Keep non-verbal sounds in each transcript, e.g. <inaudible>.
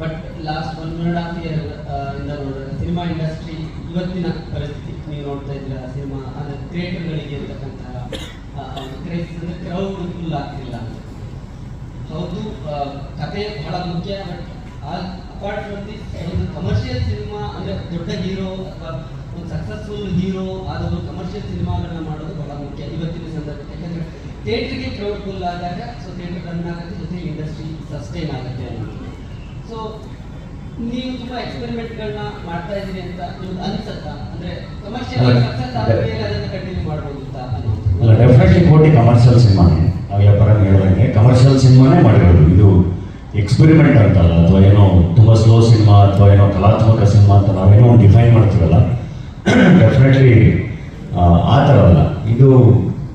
But last one and of year ಇಂದ ನೋಡಿದ್ರೆ cinema industry ಇವತ್ತಿನ ಪರಿಸ್ಥಿತಿ, ನೀವು ನೋಡ್ತಾ ಇದ್ದೀರಾ ಸಿನಿಮಾ ಅಂದರೆ ಥಿಯೇಟರ್ಗಳಿಗೆ ಇರ್ತಕ್ಕಂತಹ ಅಂದರೆ ಕ್ರೌಡ್ ಫುಲ್ ಆಗ್ತಿಲ್ಲ ಹೌದು ಕತೆ ಬಹಳ ಮುಖ್ಯ ಬಟ್ ಅಪಾರ್ಟ್ ಫ್ರಮ್ ದಿಸ್ ಒಂದು ಕಮರ್ಷಿಯಲ್ ಸಿನಿಮಾ ಅಂದರೆ ದೊಡ್ಡ ಹೀರೋ ಅಥವಾ ಒಂದು ಸಕ್ಸಸ್ಫುಲ್ ಹೀರೋ ಆದವರು ಕಮರ್ಷಿಯಲ್ ಸಿನಿಮಾಗಳನ್ನ ಮಾಡೋದು ಬಹಳ ಮುಖ್ಯ ಇವತ್ತಿನ ಸಂದರ್ಭ. ಯಾಕಂದ್ರೆ ಥಿಯೇಟರ್ಗೆ ಕ್ರೌಡ್ ಫುಲ್ ಆದಾಗ ಸೊ ಥಿಯೇಟರ್ ರನ್ ಆಗುತ್ತೆ ಜೊತೆ ಇಂಡಸ್ಟ್ರಿ ಸಸ್ಟೈನ್ ಆಗುತ್ತೆ ಅನ್ನೋದು. ಸೊ ನೀವು ತುಂಬಾ ಎಕ್ಸ್ಪೆರಿಮೆಂಟ್ಗಳನ್ನ ಮಾಡ್ತಾ ಇದ್ದೀರಿ ಅಂತ ನಿಮ್ಗೆ ಅನ್ಸತ್ತಾ? ಅಂದ್ರೆ ಕಮರ್ಷಿಯಲ್ ಸಕ್ಸಸ್. ಆದ್ಮೇಲೆ ಅದನ್ನ ಕಂಟಿನ್ಯೂ ಮಾಡಬಹುದು ಅಂತ ಅಲ್ಲ ಡೆಫಿನೆಟ್ಲಿ ಕೋಟಿ ಕಮರ್ಷಿಯಲ್ ಸಿನಿಮಾನೇ. ಆಗಲೇ ವ್ಯಾಪಾರ ಹೇಳಿದಂಗೆ ಕಮರ್ಷಿಯಲ್ ಸಿನಿಮಾನೇ ಮಾಡಿರೋದು. ಇದು ಎಕ್ಸ್ಪೆರಿಮೆಂಟ್ ಅಂತಲ್ಲ ಅಥವಾ ಏನೋ ತುಂಬ ಸ್ಲೋ ಸಿನಿಮಾ ಅಥವಾ ಏನೋ ಕಲಾತ್ಮಕ ಸಿನಿಮಾ ಅಂತ ನಾವೇನೋ ಒಂದು ಡಿಫೈನ್ ಮಾಡ್ತೀವಲ್ಲ? <clears throat> ಡೆಫಿನೆಟ್ಲಿ ಆ ಥರ ಅಲ್ಲ. ಇದು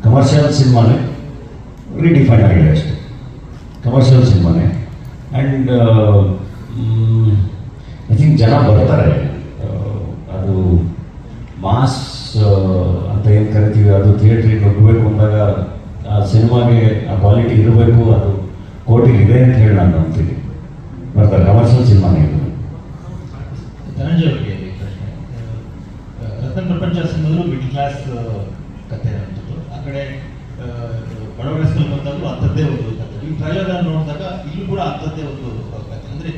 ಕಮರ್ಷಿಯಲ್ ಸಿನಿಮಾನೇ ರೀಡಿಫೈನ್ ಆಗಿದೆ ಅಷ್ಟೆ. ಕಮರ್ಷಿಯಲ್ ಸಿನಿಮಾನೇ. ಆ್ಯಂಡ್ ಐ ಥಿಂಕ್ ಜನ ಬರ್ತಾರೆ. ಆ, ಅದು ಮಾಸ್ ಅಂತ ಏನು ಕರಿತೀವಿ ಅದು ಥಿಯೇಟ್ರಿಗೆ ಹೋಗಬೇಕು ಅಂದಾಗ ಆ ಸಿನಿಮಾಗೆ ಆ ಕ್ವಾಲಿಟಿ ಇರಬೇಕು ಅದು ಕೋಟಿಗೆ ಇದೆ ಅಂತ ಹೇಳಿ ನಾನು ನಂಬ್ತೀನಿ. ಬರ್ತಾರೆ ಕಮರ್ಷಿಯಲ್ ಸಿನಿಮಾನೇ ಇದು. ಧನಂಜಯ ರತನ್ ಪ್ರಪಂಚ ಸಿನಿಮಾದ್ರು ಮಿಡ್ಲ್ ಕ್ಲಾಸ್ ಕಥೆ ಅಂಥದ್ದು ಆ ಕಡೆ ಬಡವರ ಸಿನಿಮಾ ಬಂದಾಗಲೂ ಅಂಥದ್ದೇ ಒಂದು ಈ ಟ್ರೈಲರ್ ನೋಡಿದಾಗ ಇಲ್ಲೂ ಕೂಡ ಅಂಥದ್ದೇ ಒಂದು ಅಂದ್ರೆ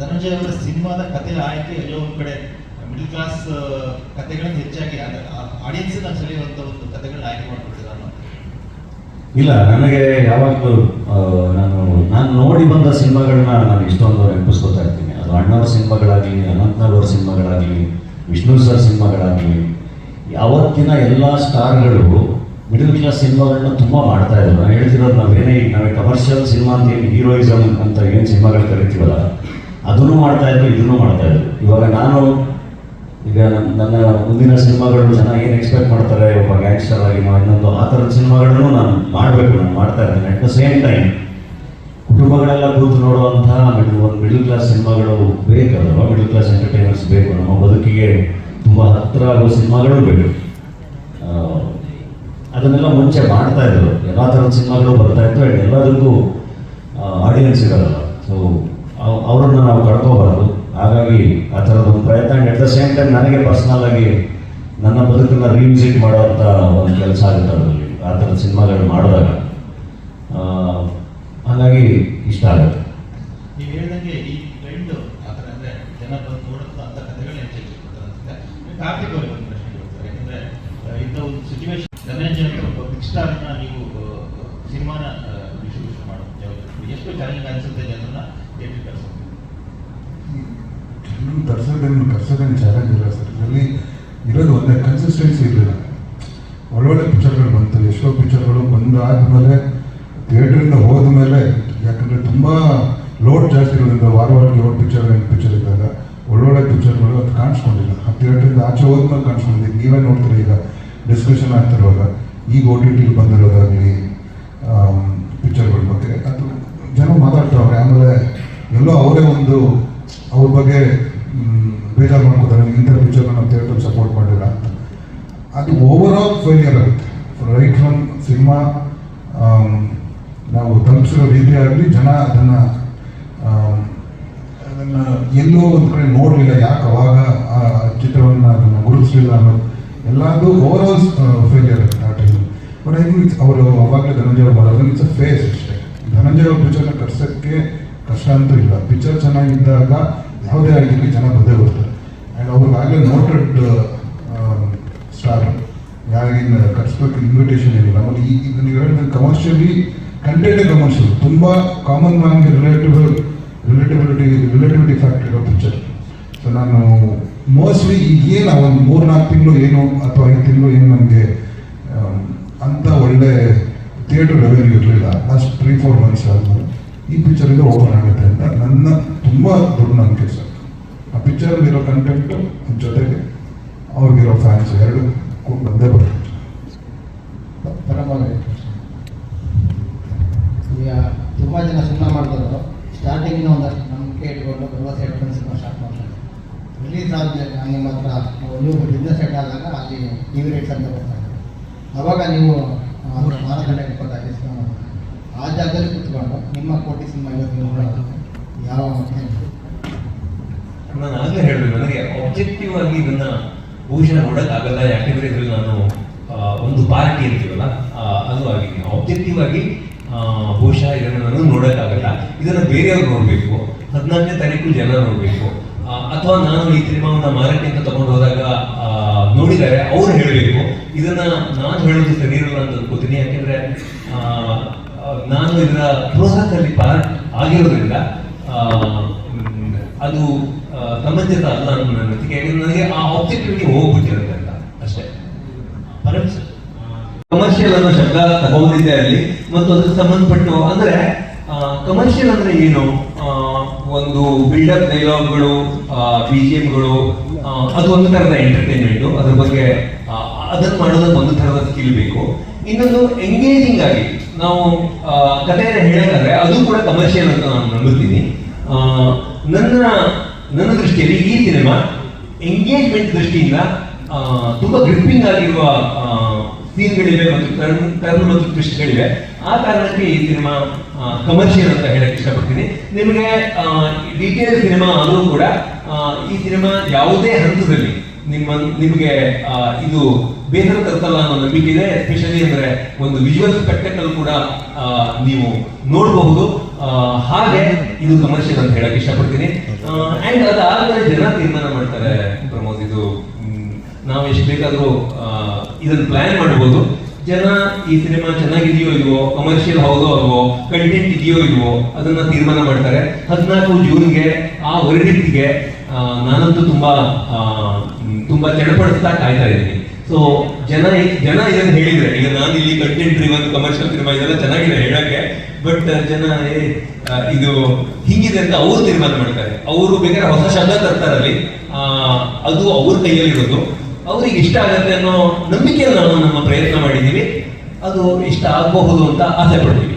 ಧನಂಜಯ ಅವರ ಸಿನಿಮಾದ ಕಥೆಯ ಆಯ್ಕೆ ಎಲ್ಲೋ ಒಂದು ಕಡೆ ಮಿಡಿಲ್ ಕ್ಲಾಸ್ ಕಥೆಗಳನ್ನು ಹೆಚ್ಚಾಗಿ ಆಡಿಯನ್ಸ್ನ ಸೆಳೆಯುವಂಥ ಒಂದು ಕಥೆಗಳನ್ನ ಆಯ್ಕೆ ಮಾಡ್ಕೊಳ್ತಾರೆ ಅನ್ನೋ ಇಲ್ಲ, ನನಗೆ ಯಾವಾಗಲೂ ನಾನು ನಾನು ನೋಡಿ ಬಂದ ಸಿನಿಮಾಗಳನ್ನ ನಾನು ಇಷ್ಟೊಂದು ನೆನಪಿಸ್ಕೊತಾ ಇರ್ತೀನಿ. ಅದು ಅಣ್ಣವ್ರ ಸಿನಿಮಾಗಳಾಗಲಿ ಅನಂತ್ನಾಗ್ ಸಿನಿಮಾಗಳಾಗಲಿ, ವಿಷ್ಣು ಸರ್ ಸಿನಿಮಾಗಳಾಗಲಿ ಯಾವತ್ತಿನ ಎಲ್ಲ ಸ್ಟಾರ್ಗಳು ಮಿಡಲ್ ಕ್ಲಾಸ್ ಸಿನಿಮಾಗಳನ್ನ ತುಂಬ ಮಾಡ್ತಾ ಇದ್ರು ನಾನು ಹೇಳ್ತಿರೋದು ನಾವೇನೇ ಈಗ ನಾವೇ ಕಮರ್ಷಿಯಲ್ ಸಿನಿಮಾ ಅಂತ ಏನು ಹೀರೋಯಿಸಮ್ ಅಂತ ಏನು ಸಿನಿಮಾಗಳು ಕರಿತೀವಲ್ಲ, ಅದನ್ನು ಮಾಡ್ತಾ ಇದ್ರು, ಇದನ್ನು ಮಾಡ್ತಾ ಇದ್ರು. ಇವಾಗ ನಾನು ಈಗ ನನ್ನ ಮುಂದಿನ ಸಿನಿಮಾಗಳು ಜನ ಏನು ಎಕ್ಸ್ಪೆಕ್ಟ್ ಮಾಡ್ತಾರೆ, ಒಬ್ಬ ಗ್ಯಾಂಗ್ಸ್ಟರ್ ಆಗಿ ನಾವು ಇನ್ನೊಂದು ಆ ಥರದ ಸಿನಿಮಾಗಳನ್ನು ನಾನು ಮಾಡಬೇಕು, ನಾನು ಮಾಡ್ತಾ ಇದ್ದೇನೆ ಅಟ್ ದ ಸೇಮ್ ಟೈಮ್ ಕುಟುಂಬಗಳೆಲ್ಲ ಕೂತು ನೋಡುವಂತಹ ಮಿಡಲ್ ಒಂದು ಮಿಡಲ್ ಕ್ಲಾಸ್ ಸಿನಿಮಾಗಳು ಬೇಕಲ್ವ? ಮಿಡಲ್ ಕ್ಲಾಸ್ ಎಂಟರ್ಟೈನರ್ಸ್ ಬೇಕು. ನಮ್ಮ ಬದುಕಿಗೆ ತುಂಬ ಹತ್ತಿರ ಆಗೋ ಸಿನಿಮಾಗಳು ಬೇಕು. ಅದನ್ನೆಲ್ಲ ಮುಂಚೆ ಮಾಡ್ತಾ ಇದ್ರು. ಎಲ್ಲ ಥರದ ಸಿನಿಮಾಗಳು ಬರ್ತಾ ಇತ್ತು ಆ್ಯಂಡ್ ಎಲ್ಲದಕ್ಕೂ ಆಡಿಯನ್ಸ್ ಇರಲ್ಲ. ಸೊ ಅವರನ್ನು ನಾವು ಕಳ್ಕೋಬಾರ್ದು ಹಾಗಾಗಿ ಆ ಥರದ ಒಂದು ಪ್ರಯತ್ನ and at the same time ನನಗೆ ಪರ್ಸ್ನಲ್ ಆಗಿ ನನ್ನ ಬದುಕನ್ನು ರೀವಿಸಿಟ್ ಮಾಡುವಂಥ ಒಂದು ಕೆಲಸ ಆಗುತ್ತೆ ಅದರಲ್ಲಿ. ಆ ಥರದ ಸಿನಿಮಾಗಳು ಮಾಡಿದಾಗ ಆ, ಹಾಗಾಗಿ ಇಷ್ಟ ಆಗುತ್ತೆ ನೀವು ಹೇಳ್ದಂಗೆ ಈ ಟ್ರೆಂಡ್ ಆ ಥರ ಅಂದರೆ ಜನ ಬಂದು ನೋಡುವಂಥ ಅಂಥ ಕಥೆಗಳನ್ನ ಹೆಚ್ಚು ಇಷ್ಟಪಡ್ತಾರೆ ಅನ್ಸುತ್ತೆ ನೀವು ಕಾರ್ತಿಕ್ ಅವರಿಗೆ ಒಂದು ಪ್ರಶ್ನೆ ಕೇಳ್ತಾರೆ ಯಾಕಂದರೆ ಇಂಥ ಒಂದು ಸಿಚುವೇಶನ್ ಧನಂಜಯ ಅಂತ ಒಬ್ಬ ಬಿಗ್ ಸ್ಟಾರ್ನ ನೀವು ಸಿನಿಮಾನ ಡಿಸ್ಟ್ರಿಬ್ಯೂಷನ್ ಮಾಡೋದು ಎಷ್ಟು ಚಾಲೆಂಜ್ ಅನಿಸುತ್ತೆ ಜನರನ್ನ ಕಳಿಸೋದು ಇನ್ನೊಂದು ತರ್ಸೋದೇನು ತರ್ಸೋದೇನು ಚಾಲೆಂಜ್ ಇಲ್ಲ ಸರ್. ಇದರಲ್ಲಿ ಇರೋದು ಒಂದೇ ಕನ್ಸಿಸ್ಟೆನ್ಸಿ ಇರಲಿಲ್ಲ ಒಳ್ಳೊಳ್ಳೆ ಪಿಕ್ಚರ್ಗಳು ಬಂತು ಎಷ್ಟೋ ಪಿಕ್ಚರ್ಗಳು ಬಂದಾದಮೇಲೆ ಥಿಯೇಟ್ರಿಂದ ಹೋದ ಮೇಲೆ ಯಾಕಂದರೆ ತುಂಬ ಲೋಡ್ ಜಾಸ್ತಿ ಇರೋದ್ರಿಂದ ವಾರ ವಾರ ಲೋಡ್ ಪಿಕ್ಚರ್ ಎಂಟು ಪಿಕ್ಚರ್ ಇದ್ದಾಗ ಒಳ್ಳೊಳ್ಳೆ ಪಿಕ್ಚರ್ಗಳು ಅದು ಕಾಣಿಸ್ಕೊಂಡಿಲ್ಲ. ಆ ಥಿಯೇಟ್ರಿಂದ ಆಚೆ ಹೋದ್ಮೇಲೆ ಕಾಣಿಸ್ಕೊಂಡಿದ್ದೀವಿ ನೀವೇ ನೋಡ್ತೀರಿ ಈಗ ಡಿಸ್ಕಷನ್ ಆಗ್ತಿರುವಾಗ. ಈಗ ಓ ಟಿ ಟಿಲಿ ಬಂದಿರೋದಾಗಲಿ ಪಿಕ್ಚರ್ಗಳ ಬಗ್ಗೆ ಅದು ಜನ ಮಾತಾಡ್ತಾವ್ರೆ ಆಮೇಲೆ ಎಲ್ಲೋ ಅವರೇ ಒಂದು ಅವ್ರ ಬಗ್ಗೆ ಬೇಜಾರು ಮಾಡ್ಕೋತಾರೆ ಇಂಥ ಪಿಕ್ಚರ್ನ ಥಿಯೇಟರ್ ಸಪೋರ್ಟ್ ಮಾಡಿಲ್ಲ ಅಂತ. ಅದು ಓವರ್ ಆಲ್ ಫೇಲಿಯರ್ ಆಗುತ್ತೆ ರೈಟ್ ಫ್ರಮ್ ಸಿನಿಮಾ ನಾವು ತಲುಪಿಸಿರೋ ರೀತಿ ಜನ ಅದನ್ನು ಅದನ್ನು ಎಲ್ಲೋ ಒಂದು ಕಡೆ ನೋಡಲಿಲ್ಲ, ಯಾಕೆ ಅವಾಗ ಆ ಚಿತ್ರವನ್ನು ಅದನ್ನು ಗುರುತಿಸಲಿಲ್ಲ ಅನ್ನೋದು ಎಲ್ಲದೂ ಓವರ್ ಆಲ್ ಫೇಲಿಯರ್ ಆಗುತ್ತೆ. ಬಟ್ ಐ ಥಿಂಕ್ ಅವರು ಅವಾಗಲೇ ಧನಂಜಯ ಮಾಡೋದು ಇಟ್ಸ್ ಅ ಫೇಸ್ ಅಷ್ಟೇ ಧನಂಜಯ ಅವ್ರ ಪಿಕ್ಚರ್ನ ಕಟ್ಸೋಕ್ಕೆ ಕಷ್ಟ ಅಂತೂ ಇಲ್ಲ. ಪಿಕ್ಚರ್ ಚೆನ್ನಾಗಿದ್ದಾಗ ಯಾವುದೇ ಆಗಿರಲಿ ಜನ ಬಂದೇ ಬರ್ತಾರೆ. ಆ್ಯಂಡ್ ಅವ್ರಿಗಾಗಲೇ ನೋಟೆಡ್ ಸ್ಟಾರ್ ಯಾರಿಗಿನ್ನ ಕಟ್ಸ್ಬೇಕು ಇನ್ವಿಟೇಷನ್ ಇರಲಿಲ್ಲ ಆಮೇಲೆ ಈ ಈಗ ನೀವು ಹೇಳಿದ್ರೆ ಕಮರ್ಷಿಯಲಿ ಕಂಟೆಂಟೇ ಕಮರ್ಷಿಯಲ್ ತುಂಬ ಕಾಮನ್ ಮ್ಯಾನ್ಗೆ ರಿಲೇಟಿವ್ ರಿಲೇಟಿಬಿಲಿಟಿ ರಿಲೇಟಿವಿಟಿ ಫ್ಯಾಕ್ಟ್ ಇರೋ ಪಿಕ್ಚರ್ ಸೊ ನಾನು ಮೋಸ್ಟ್ಲಿ ಏನು ಒಂದು ಮೂರು ನಾಲ್ಕು ತಿಂಗಳು ಏನು ಅಥವಾ ಐದು ತಿಂಗಳು ಏನು ನನಗೆ ಅಂತ ಒಳ್ಳೆ ಥಿಯೇಟರ್ ರೆವೆನ್ಯೂ ಇರಲಿಲ್ಲ. ಲಾಸ್ಟ್ ತ್ರೀ ಫೋರ್ ಮಂತ್ಸ್ ಆದ್ಮೇಲೆ ಈ ಪಿಕ್ಚರಿಂದ ಓಪನ್ ಆಗುತ್ತೆ ಅಂತ ನನ್ನ ತುಂಬ ದೊಡ್ಡ ನಂಬಿಕೆ ಸರ್. ಆ ಪಿಕ್ಚರಲ್ಲಿರೋ ಕಂಟೆಂಟು ಜೊತೆಗೆ ಅವ್ರಿಗಿರೋ ಫ್ಯಾನ್ಸ್ ಎರಡು ಬಂದೇ ಬರುತ್ತೆ. ತುಂಬ ಜನ ಸಿನಿಮಾ ಮಾಡಿದವರು ಸ್ಟಾರ್ಟಿಂಗಿನ ಒಂದಷ್ಟು ನಂಬಿಕೆ ಇಟ್ಕೊಂಡು ಭರವಸೆ ಇಟ್ಕೊಂಡು ಸಿನಿಮಾ ಸ್ಟಾರ್ಟ್ ಮಾಡ್ತಾರೆ. ರಿಲೀಸ್ ಆದಮೇಲೆ ನಿಮ್ಮ ಹತ್ರ ನೀವು ಬಿಸ್ನೆಸ್ ಸೆಟ್ ಆದಾಗ ಅಲ್ಲಿ ಟಿ ವಿ ರೇಟ್ಸ್ ಅಂತ ಬರ್ತಾರೆ. ಅವಾಗ ನೀವು ಇಪ್ಪತ್ತೈದು ಸಿನಿಮಾ ಆ ಜಾಗದಲ್ಲಿ ಕುತ್ಕೊಂಡು ನಿಮ್ಮ ಕೋಟಿ ಸಿನಿಮಾ ಇವತ್ತು ನೋಡೋದು ಯಾವ ನಾನು ಆಗಲೇ ಹೇಳಬೇಕು ನನಗೆ ಆಬ್ಜೆಕ್ಟಿವ್ ಆಗಿ ಇದನ್ನ ಬಹುಶಃ ನೋಡೋಕ್ಕಾಗಲ್ಲ ಯಾಕೆಂದ್ರೆ ಇದ್ರಲ್ಲಿ ನಾನು ಒಂದು ಪಾರ್ಟಿ ಇರ್ತೀವಲ್ಲ ಆ, ಅದು ಆಗಿದೆ. ಆಬ್ಜೆಕ್ಟಿವ್ ಆಗಿ ಬಹುಶಃ ಇದನ್ನು ನಾನು ನೋಡೋಕ್ಕಾಗಲ್ಲ ಇದನ್ನು ಬೇರೆಯವ್ರು ನೋಡಬೇಕು. ಹದಿನಾಲ್ಕನೇ ತಾರೀಕು ಜನ ನೋಡಬೇಕು. ಅಥವಾ ನಾನು ಈ ಸಿನಿಮಾವನ್ನ ಮಾರಾಟಕ್ಕೆ ಅಂತ ತಗೊಂಡು ಹೋದಾಗ ಆ, ನೋಡಿದ್ದಾರೆ ಅವ್ರು ಹೇಳಬೇಕು. ಇದನ್ನ ನಾನು ಹೇಳೋದು ಸರಿ ಅಂತ ಅನ್ಕೋತೀನಿ. ಯಾಕೆಂದ್ರೆ ನಾನು ಇದರ ಪ್ರೋತ್ಸಾಹದಲ್ಲಿ ಪಾರ್ಟ್ ಆಗಿರೋದ್ರಿಂದ ಅದು ಸಂಬಂಧಿತ ಅಲ್ಲ ಅನ್ನೋ ನನಗೆ ಆ ಆಬ್ಜೆಕ್ಟಿವಿಟಿ ಹೋಗ್ಬಿಟ್ಟಿರುತ್ತೆ ಅಂತ ಅಷ್ಟೇ. ಕಮರ್ಷಿಯಲ್ ಅನ್ನೋ ಶಬ್ದ ತಗೊಂಡಿದ್ದೆ ಅಲ್ಲಿ. ಮತ್ತು ಅದಕ್ಕೆ ಸಂಬಂಧಪಟ್ಟು ಅಂದ್ರೆ ಕಮರ್ಷಿಯಲ್ ಅಂದ್ರೆ ಏನು? ಒಂದು ಬಿಲ್ಡಪ್ ಡೈಲಾಗ್ಗಳು ಬಿ ಜಿ ಎಮ್ಗಳು ಅದು ಒಂದು ತರದ ಎಂಟರ್ಟೈನ್ಮೆಂಟ್ ಮಾಡೋದಕ್ಕೆ ಒಂದು ತರದ ಸ್ಕಿಲ್ ಬೇಕು. ಇನ್ನೊಂದು ಎಂಗೇಜಿಂಗ್ ಆಗಿ ನಾವು ಕಥೆಯನ್ನು ಹೇಳೋದಾದ್ರೆ ಅದು ಕೂಡ ಕಮರ್ಷಿಯಲ್ ಅಂತ ನಾನು ನಂಬುತ್ತೀನಿ. ನನ್ನ ನನ್ನ ದೃಷ್ಟಿಯಲ್ಲಿ ಈ ಸಿನಿಮಾ ಎಂಗೇಜ್ಮೆಂಟ್ ದೃಷ್ಟಿಯಿಂದ ತುಂಬಾ ಗ್ರಿಪ್ಪಿಂಗ್ ಆಗಿರುವ ಸೀನ್ಗಳಿವೆ ಮತ್ತು ಟರ್ನ್ ಟರ್ನ್ ಮತ್ತು ಟ್ವಿಸ್ಟ್ಗಳಿವೆ ಆ ಕಾರಣಕ್ಕೆ ಈ ಸಿನಿಮಾ ಕಮರ್ಷಿಯಲ್ ಅಂತ ಹೇಳಕ್ ಇಷ್ಟಪಡ್ತೀನಿ. ನಿಮಗೆ ಡಿಟೇಲ್ ಸಿನಿಮಾ ಆದರೂ ಕೂಡ ಈ ಸಿನಿಮಾ ಯಾವುದೇ ಹಂತದಲ್ಲಿ ನಿಮ್ಮ, ನಿಮಗೆ ಇದು ಬೇಸರ ತರ್ತಲ್ಲ ಅನ್ನೋ ನಂಬಿಕೆ ಇದೆ ಎಸ್ಪೆಷಲಿ ಅಂದ್ರೆ ಒಂದು ವಿಜುವಲ್ ಸ್ಪೆಕ್ಟಕಲ್ ಕೂಡ ನೀವು ನೋಡಬಹುದು. ಹಾಗೆ ಇದು ಕಮರ್ಷಿಯಲ್ ಅಂತ ಹೇಳಕ್ ಇಷ್ಟಪಡ್ತೀನಿ. ಅಂಡ್ ಅದಾದ್ಮೇಲೆ ಜನ ತೀರ್ಮಾನ ಮಾಡ್ತಾರೆ, ಪ್ರಮೋದ್. ಇದು ನಾವು ಎಷ್ಟು ಬೇಕಾದ್ರೂ ಇದನ್ನ ಪ್ಲಾನ್ ಮಾಡಬಹುದು ಜನ ಈ ಸಿನಿಮಾ ಚೆನ್ನಾಗಿದೆಯೋ ಇಲ್ವೋ ಕಮರ್ಷಿಯಲ್ ಹೌದೋ ಅಲ್ವೋ ಕಂಟೆಂಟ್ ಇದೆಯೋ ಇಲ್ವೋ, ಅದನ್ನ ತೀರ್ಮಾನ ಮಾಡ್ತಾರೆ. ಹದಿನಾಲ್ಕು ಜೂನ್ಗೆ ಆ ವರ್ಡಿಕ್ಟ್ಗೆ ನಾನಂತೂ ತುಂಬಾ ತುಂಬಾ ಚಡಪಡಿಸ್ತಾ ಕಾಯ್ತಾ ಇದ್ದೀನಿ. ಸೊ ಜನ ಜನ ಇದನ್ನ ಹೇಳಿದ್ರೆ ಈಗ ನಾನು ಇಲ್ಲಿ ಕಂಟೆಂಟ್ ಡ್ರಿವನ್ ಕಮರ್ಷಿಯಲ್ ಸಿನಿಮಾ ಇದೆಲ್ಲ ಚೆನ್ನಾಗಿದೆ ಹೇಳಕ್ಕೆ ಬಟ್ ಜನ ಏ, ಇದು ಹಿಂಗಿದೆ ಅಂತ ಅವರು ತೀರ್ಮಾನ ಮಾಡ್ತಾರೆ. ಅವರು ಬೇಕಾದ್ರೆ ಹೊಸ ಶಬ್ದ ತರ್ತಾರಲ್ಲಿ ಅದು ಅವ್ರ ಕೈಯಲ್ಲಿರೋದು. ಅವ್ರಿಗೆ ಇಷ್ಟ ಆಗತ್ತೆ ಅನ್ನೋ ನಂಬಿಕೆಯನ್ನು ನಾವು ನಮ್ಮ ಪ್ರಯತ್ನ ಮಾಡಿದ್ದೀವಿ ಅದು ಇಷ್ಟ ಆಗಬಹುದು ಅಂತ ಆಸೆ ಪಡ್ತೀವಿ